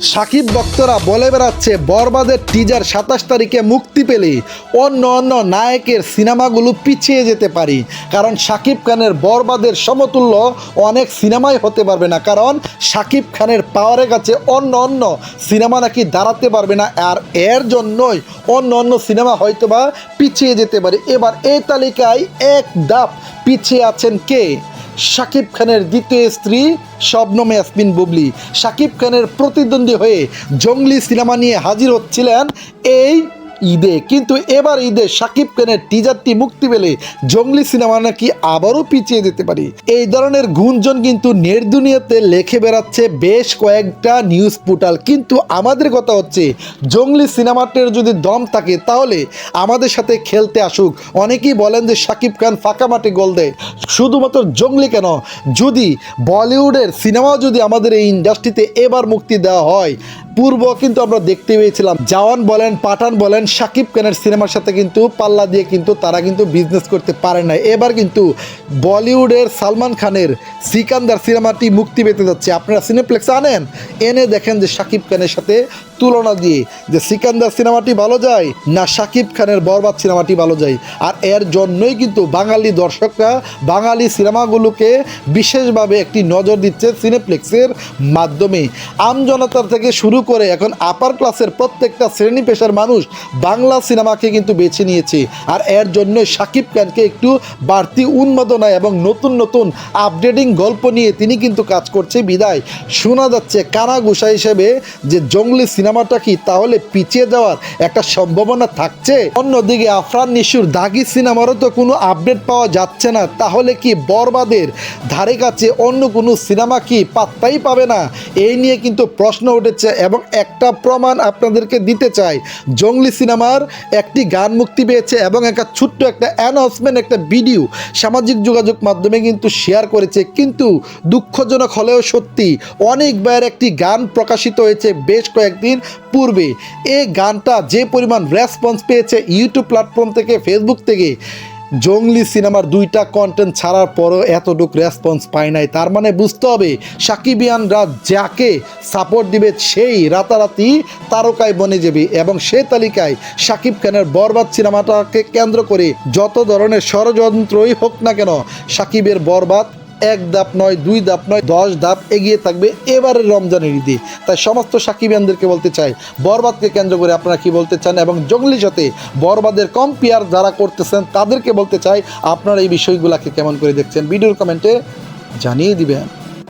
সাকিব ভক্তরা বলে বেড়াচ্ছে, বরবাদের টিজার সাতাশ তারিখে মুক্তি পেলে অন্য অন্য নায়কের সিনেমাগুলো পিছিয়ে যেতে পারি। কারণ সাকিব খানের বরবাদের সমতুল্য অনেক সিনেমাই হতে পারবে না। কারণ সাকিব খানের পাওয়ারের কাছে অন্য অন্য সিনেমা নাকি দাঁড়াতে পারবে না। আর এর জন্যই অন্য অন্য সিনেমা হয়তোবা পিছিয়ে যেতে পারে। এবার এই তালিকায় এক ধাপ পিছিয়ে আছেন কে? শাকিব খানের দ্বিতীয় স্ত্রী শবনম ইয়াসমিন বুবলি। শাকিব খানের প্রতিদ্বন্দ্বী হয়ে জঙ্গলি সিনেমা নিয়ে হাজির হচ্ছিলেন এই ঈদে। কিন্তু এবার ঈদে শাকিব খানের টিজারটি মুক্তি পেলে জঙ্গলি সিনেমা নাকি আবারও পিছিয়ে যেতে পারি। এই ধরনের গুঞ্জন কিন্তু নেট দুনিয়াতে লেখে বেড়াচ্ছে বেশ কয়েকটা নিউজ পোর্টাল কিন্তু আমাদের কথা হচ্ছে, জঙ্গলি সিনেমাটির যদি দম থাকে, তাহলে আমাদের সাথে খেলতে আসুক। অনেকেই বলেন যে শাকিব খান ফাঁকা মাঠে গোল দেয়। শুধুমাত্র জঙ্গলি কেন? যদি বলিউডের সিনেমাও যদি আমাদের এই ইন্ডাস্ট্রিতে এবার মুক্তি দেওয়া হয় পূর্ব কিন্তু আমরা দেখতে পেয়েছিলাম। জাওয়ান বলেন, পাঠান বলেন, সাকিব খানের সিনেমার সাথে কিন্তু পাল্লা দিয়ে কিন্তু তারা কিন্তু বিজনেস করতে পারে না এবার কিন্তু বলিউডের সালমান খানের সিকান্দার সিনেমাটি মুক্তি পেতে যাচ্ছে। আপনারা সিনেপ্লেক্স আনেন, এনে দেখেন যে সাকিব খানের সাথে তুলনা দিয়ে যে সিকান্দার সিনেমাটি ভালো যায় না শাকিব খানের বরবাদ সিনেমাটি ভালো যায়। আর এর জন্যই কিন্তু বাঙালি দর্শকরা বাঙালি সিনেমাগুলোকে বিশেষভাবে একটি নজর দিচ্ছে সিনেপ্লেক্সের মাধ্যমে আমজনতার থেকে শুরু করে এখন আপার ক্লাসের প্রত্যেকটা শ্রেণি পেশার মানুষ বাংলা সিনেমাকে কিন্তু বেছে নিয়েছে। আর এর জন্য শাকিব খানকে একটু বাড়তি উন্মাদনা এবং নতুন নতুন আপডেটিং গল্প নিয়ে তিনি কিন্তু কাজ করছে। বিদায়। শোনা যাচ্ছে কানা হিসেবে যে জঙ্গলি সিনেমাটা কি তাহলে পিছিয়ে যাওয়ার একটা সম্ভাবনা থাকছে? অন্যদিকে আফরান নিশুর দাগি সিনেমারও তো কোনো আপডেট পাওয়া যাচ্ছে না। তাহলে কি বরবাদের ধারে কাছে অন্য কোনো সিনেমা কি পাত্তাই পাবে না? এই নিয়ে কিন্তু প্রশ্ন উঠেছে এবং একটা প্রমাণ আপনাদেরকে দিতে চাই। জঙ্গলি সিনেমার একটি গান মুক্তি পেয়েছে এবং একটা ছোট্ট একটা অ্যানাউন্সমেন্ট একটা ভিডিও সামাজিক যোগাযোগ মাধ্যমে কিন্তু শেয়ার করেছে। কিন্তু দুঃখজনক হলেও সত্যি অনেক ব্যয়ের একটি গান প্রকাশিত হয়েছে বেশ কয়েকদিন পূর্বে। এই গানটা যে পরিমাণ রেসপন্স পেয়েছে ইউটিউব প্ল্যাটফর্ম থেকে ফেসবুক থেকে, জঙ্গলি সিনেমার দুইটা কন্টেন্ট ছাড়ার পরও এতটুকু রেসপন্স পায় নাই। তার মানে বুঝতে হবে সাকিবিয়ানরা যাকে সাপোর্ট দিবে সেই রাতারাতি তারকায় বনে যাবে এবং সে তালিকায় সাকিব খানের বরবাদ সিনেমাটাকে কেন্দ্র করে যত ধরনের ষড়যন্ত্রই হোক না কেন, সাকিবের বরবাদ এক ধাপ নয়, দুই ধাপ নয়, দশ ধাপ এগিয়ে থাকবে এবারের রমজানের ঈদে। তাই সমস্ত সাকিবিয়ানদেরকে বলতে চাই, বরবাদকে কেন্দ্র করে আপনারা কি বলতে চান এবং জঙ্গলির সাথে বরবাদের কম্পেয়ার যারা করতেছেন তাদেরকে বলতে চাই, আপনারা এই বিষয়গুলোকে কেমন করে দেখছেন? ভিডিওর কমেন্টে জানিয়ে দিবেন।